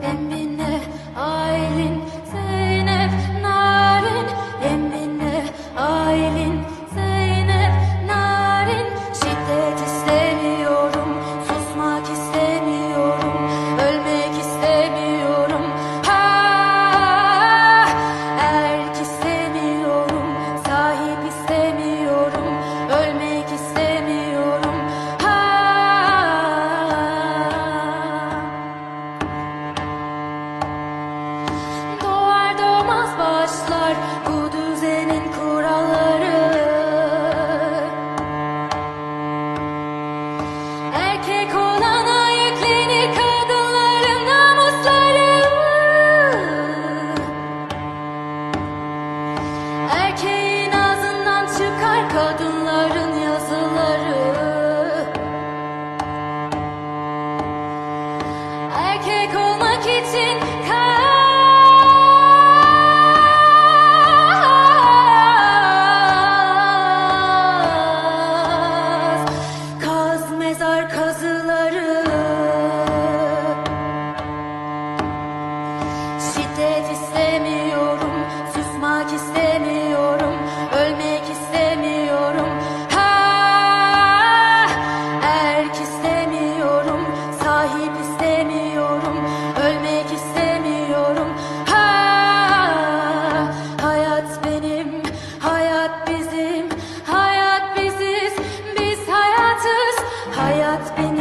Emine, Aylin, Zeynep, Narin. Emine, Aylin, dostlar bu düzenin kuralları. Erkek olana yüklenir kadınların namusları. Erkeğin ağzından çıkar kadınların yazıları. Erkek olana 可是。God's been